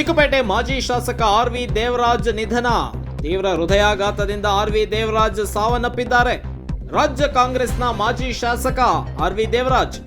ಚಿಕ್ಕಪೇಟೆ ಮಾಜಿ ಶಾಸಕ R V Devaraj ನಿಧನ. ತೀವ್ರ ಹೃದಯಾಘಾತದಿಂದ ಆರ್ ವಿ ದೇವರಾಜ್ ಸಾವನ್ನಪ್ಪಿದ್ದಾರೆ. ರಾಜ್ಯ ಕಾಂಗ್ರೆಸ್ನ ಮಾಜಿ ಶಾಸಕ ಆರ್ ವಿ ದೇವರಾಜ್.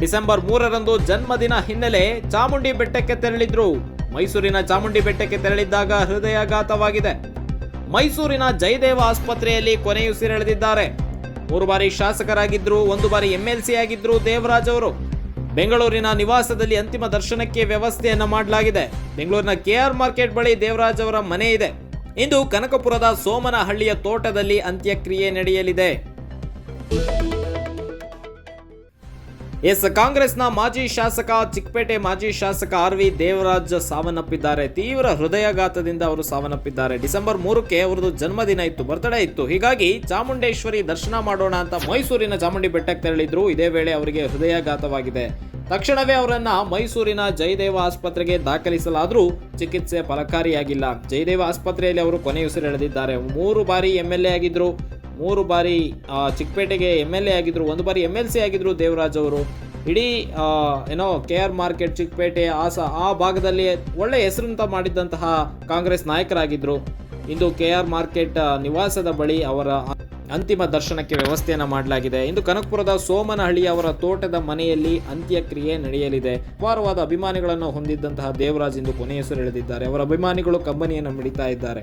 ಡಿಸೆಂಬರ್ ಮೂರರಂದು ಜನ್ಮದಿನ ಹಿನ್ನೆಲೆ ಚಾಮುಂಡಿ ಬೆಟ್ಟಕ್ಕೆ ತೆರಳಿದ್ರು. ಮೈಸೂರಿನ ಚಾಮುಂಡಿ ಬೆಟ್ಟಕ್ಕೆ ತೆರಳಿದ್ದಾಗ ಹೃದಯಾಘಾತವಾಗಿದೆ. ಮೈಸೂರಿನ ಜಯದೇವ ಆಸ್ಪತ್ರೆಯಲ್ಲಿ ಕೊನೆಯುಸಿರೆಳೆದಿದ್ದಾರೆ. ಮೂರು ಬಾರಿ ಶಾಸಕರಾಗಿದ್ರು, ಒಂದು ಬಾರಿ ಎಂಎಲ್ಸಿ ಆಗಿದ್ರು ದೇವರಾಜ್ ಅವರು. ಬೆಂಗಳೂರಿನ ನಿವಾಸದಲ್ಲಿ ಅಂತಿಮ ದರ್ಶನಕ್ಕೆ ವ್ಯವಸ್ಥೆಯನ್ನ ಮಾಡಲಾಗಿದೆ. ಬೆಂಗಳೂರಿನ ಕೆಆರ್ ಮಾರ್ಕೆಟ್ ಬಳಿ ದೇವರಾಜ್ ಅವರ ಮನೆ ಇದೆ. ಇಂದು ಕನಕಪುರದ ಸೋಮನಹಳ್ಳಿಯ ತೋಟದಲ್ಲಿ ಅಂತ್ಯಕ್ರಿಯೆ ನಡೆಯಲಿದೆ. ಎಸ್, ಕಾಂಗ್ರೆಸ್ನ ಮಾಜಿ ಶಾಸಕ ಚಿಕ್ಕಪೇಟೆ ಮಾಜಿ ಶಾಸಕ ಆರ್ ವಿ ದೇವರಾಜ್ ಸಾವನ್ನಪ್ಪಿದ್ದಾರೆ. ತೀವ್ರ ಹೃದಯಾಘಾತದಿಂದ ಅವರು ಸಾವನ್ನಪ್ಪಿದ್ದಾರೆ. ಡಿಸೆಂಬರ್ ಮೂರಕ್ಕೆ ಅವರದು ಜನ್ಮದಿನ ಇತ್ತು, ಬರ್ತ್ಡೇ ಇತ್ತು. ಹೀಗಾಗಿ ಚಾಮುಂಡೇಶ್ವರಿ ದರ್ಶನ ಮಾಡೋಣ ಅಂತ ಮೈಸೂರಿನ ಚಾಮುಂಡಿ ಬೆಟ್ಟಕ್ಕೆ ತೆರಳಿದ್ರು. ಇದೇ ವೇಳೆ ಅವರಿಗೆ ಹೃದಯಾಘಾತವಾಗಿದೆ. ತಕ್ಷಣವೇ ಅವರನ್ನ ಮೈಸೂರಿನ ಜಯದೇವ ಆಸ್ಪತ್ರೆಗೆ ದಾಖಲಿಸಲಾದರೂ ಚಿಕಿತ್ಸೆ ಫಲಕಾರಿಯಾಗಿಲ್ಲ. ಜಯದೇವ ಆಸ್ಪತ್ರೆಯಲ್ಲಿ ಅವರು ಕೊನೆಯುಸಿರೆಳೆದಿದ್ದಾರೆ. ಮೂರು ಬಾರಿ ಎಂ ಎಲ್ ಎ ಆಗಿದ್ರು. ಮೂರು ಬಾರಿ ಚಿಕ್ಕಪೇಟೆಗೆ ಎಂ ಎಲ್ ಎ ಆಗಿದ್ರು, ಒಂದು ಬಾರಿ ಎಂ ಎಲ್ ಸಿ ಆಗಿದ್ರು ದೇವರಾಜ್ ಅವರು. ಇಡೀ ಏನೋ, ಕೆ ಆರ್ ಮಾರ್ಕೆಟ್, ಚಿಕ್ಕಪೇಟೆ, ಆ ಆ ಭಾಗದಲ್ಲಿ ಒಳ್ಳೆ ಹೆಸರಂತ ಮಾಡಿದ್ದಂತಹ ಕಾಂಗ್ರೆಸ್ ನಾಯಕರಾಗಿದ್ದರು ಇಂದು ಕೆ ಆರ್ ಮಾರ್ಕೆಟ್ ನಿವಾಸದ ಬಳಿ ಅವರ ಅಂತಿಮ ದರ್ಶನಕ್ಕೆ ವ್ಯವಸ್ಥೆಯನ್ನು ಮಾಡಲಾಗಿದೆ. ಇಂದು ಕನಕಪುರದ ಸೋಮನಹಳ್ಳಿ ಅವರ ತೋಟದ ಮನೆಯಲ್ಲಿ ಅಂತ್ಯಕ್ರಿಯೆ ನಡೆಯಲಿದೆ. ಅಪಾರವಾದ ಅಭಿಮಾನಿಗಳನ್ನು ಹೊಂದಿದ್ದಂತಹ ದೇವರಾಜ್ ಇಂದು ಕೊನೆ ಹೆಸರೆಳೆದಿದ್ದಾರೆ ಅವರ ಅಭಿಮಾನಿಗಳು ಕಂಬನಿಯನ್ನು ಮಿಡಿತಾ ಇದ್ದಾರೆ.